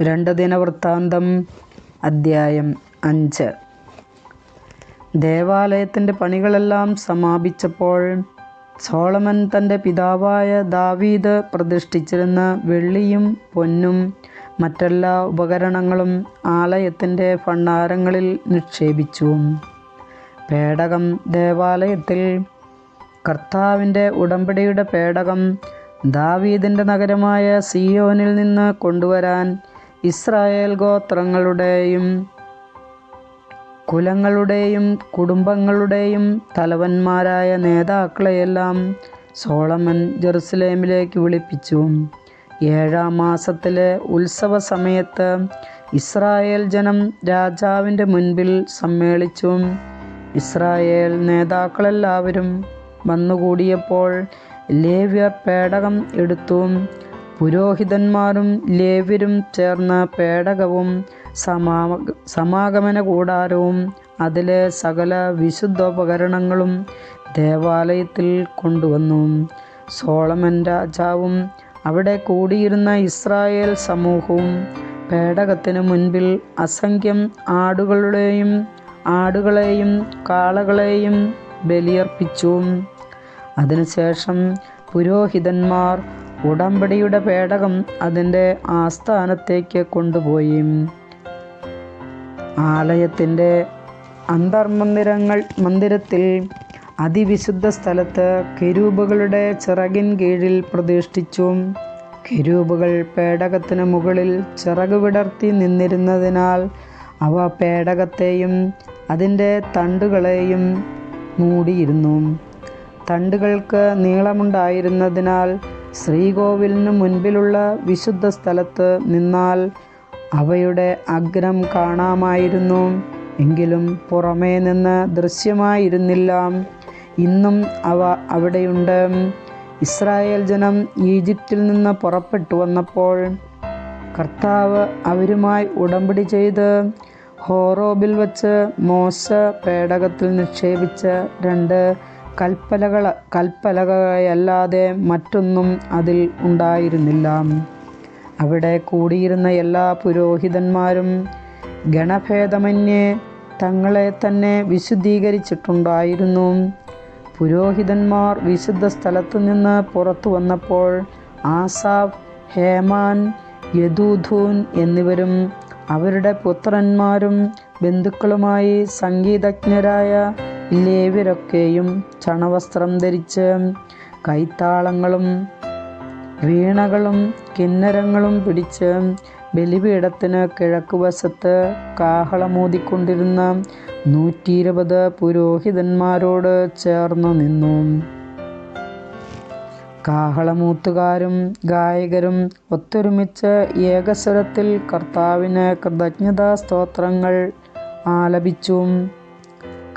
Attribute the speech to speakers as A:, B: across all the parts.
A: രണ്ട് ദിനവൃത്താന്തം അദ്ധ്യായം അഞ്ച്. ദേവാലയത്തിന്റെ പണികളെല്ലാം സമാപിച്ചപ്പോൾ സോളമൻ തന്റെ പിതാവായ ദാവീദ് പ്രതിഷ്ഠിച്ചിരുന്ന വെള്ളിയും പൊന്നും മറ്റെല്ലാ ഉപകരണങ്ങളും ആലയത്തിന്റെ ഭണ്ണാരങ്ങളിൽ നിക്ഷേപിച്ചു. പേടകം ദേവാലയത്തിൽ കർത്താവിന്റെ ഉടമ്പടിയുടെ പേടകം ദാവീദിന്റെ നഗരമായ സിയോനിൽ നിന്ന് കൊണ്ടുവരാൻ ഇസ്രായേൽ ഗോത്രങ്ങളുടെയും കുലങ്ങളുടെയും കുടുംബങ്ങളുടെയും തലവന്മാരായ നേതാക്കളെയെല്ലാം സോളമൻ ജെറുസലേമിലേക്ക് വിളിപ്പിച്ചു. ഏഴാം മാസത്തിലെ ഉത്സവ സമയത്ത് ഇസ്രായേൽ ജനം രാജാവിന്റെ മുൻപിൽ സമ്മേളിച്ചു. ഇസ്രായേൽ നേതാക്കളെല്ലാവരും വന്നുകൂടിയപ്പോൾ ലേവ്യർ പേടകം എടുത്തു. പുരോഹിതന്മാരും ലേവ്യരും ചേർന്ന പേടകവും സമാ സമാഗമന കൂടാരവും അതിലെ സകല വിശുദ്ധോപകരണങ്ങളും ദേവാലയത്തിൽ കൊണ്ടുവന്നു. സോളമൻ രാജാവും അവിടെ കൂടിയിരുന്ന ഇസ്രായേൽ സമൂഹവും പേടകത്തിന് മുൻപിൽ അസംഖ്യം ആടുകളുടെയും ആടുകളെയും കാളകളെയും ബലിയർപ്പിച്ചു. അതിനുശേഷം പുരോഹിതന്മാർ ഉടമ്പടിയുടെ പേടകം അതിന്റെ ആസ്ഥാനത്തേക്ക് കൊണ്ടുപോയി. ആലയത്തിന്റെ അന്തർമന്ദിരങ്ങൾ മന്ദിരത്തിൽ അതിവിശുദ്ധ സ്ഥലത്ത് കിരൂപുകളുടെ ചിറകിൻ കീഴിൽ പ്രതിഷ്ഠിച്ചു. കിരൂപുകൾ പേടകത്തിന് മുകളിൽ ചിറക് വിടർത്തി നിന്നിരുന്നതിനാൽ അവ പേടകത്തെയും അതിന്റെ തണ്ടുകളെയും മൂടിയിരുന്നു. തണ്ടുകൾക്ക് നീളമുണ്ടായിരുന്നതിനാൽ ശ്രീകോവിലിന് മുൻപിലുള്ള വിശുദ്ധ സ്ഥലത്ത് നിന്നാൽ അവയുടെ അഗ്രം കാണാമായിരുന്നു. എങ്കിലും പുറമേ നിന്ന് ദൃശ്യമായിരുന്നില്ല. ഇന്നും അവ അവിടെയുണ്ട്. ഇസ്രായേൽ ജനം ഈജിപ്തിൽ നിന്ന് പുറപ്പെട്ടു വന്നപ്പോൾ കർത്താവ് അവരുമായി ഉടമ്പടി ചെയ്ത് ഹോറോബിൽ വച്ച് മോശ പേടകത്തിൽ നിക്ഷേപിച്ച രണ്ട് കൽപ്പലകൾ കൽപ്പലകയല്ലാതെ മറ്റൊന്നും അതിൽ ഉണ്ടായിരുന്നില്ല. അവിടെ കൂടിയിരുന്ന എല്ലാ പുരോഹിതന്മാരും ഗണഭേദമന്യേ തങ്ങളെ തന്നെ വിശുദ്ധീകരിച്ചിട്ടുണ്ടായിരുന്നു. പുരോഹിതന്മാർ വിശുദ്ധ സ്ഥലത്തു നിന്ന് പുറത്തു വന്നപ്പോൾ ആസാഫ് ഹേമാൻ യദൂധൂൻ എന്നിവരും അവരുടെ പുത്രന്മാരും ബന്ധുക്കളുമായി സംഗീതജ്ഞരായ ലേവ്യരൊക്കെയും ചണവസ്ത്രം ധരിച്ച് കൈത്താളങ്ങളും വീണകളും കിന്നരങ്ങളും പിടിച്ച് ബലിപീഠത്തിന് കിഴക്കുവശത്ത് കാഹളമൂതിക്കൊണ്ടിരുന്ന നൂറ്റി ഇരുപത് പുരോഹിതന്മാരോട് ചേർന്നു നിന്നു. കാഹളമൂത്തുകാരും ഗായകരും ഒത്തൊരുമിച്ച് ഏകസ്വരത്തിൽ കർത്താവിന് കൃതജ്ഞതാ സ്തോത്രങ്ങൾ ആലപിച്ചു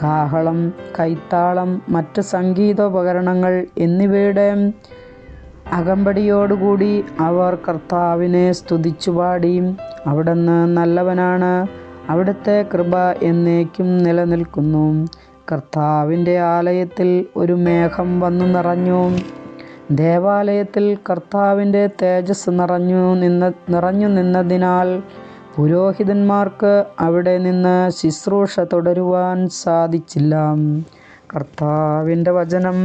A: കാഹളം കൈത്താളം മറ്റ് സംഗീതോപകരണങ്ങൾ എന്നിവയുടെ അകമ്പടിയോടുകൂടി അവർ കർത്താവിനെ സ്തുതിച്ചു പാടി. അവിടുന്ന് നല്ലവനാണ്. അവിടുത്തെ കൃപ എന്നേക്കും നിലനിൽക്കുന്നു. കർത്താവിന്റെ ആലയത്തിൽ ഒരു മേഘം വന്നു നിറഞ്ഞു. ദേവാലയത്തിൽ കർത്താവിന്റെ തേജസ് നിറഞ്ഞു നിന്ന നിറഞ്ഞു നിന്നതിനാൽ പുരോഹിതന്മാർക്ക് അവിടെ നിന്ന് ശുശ്രൂഷ തുടരുവാൻ സാധിച്ചില്ല. കർത്താവിന്റെ വചനം.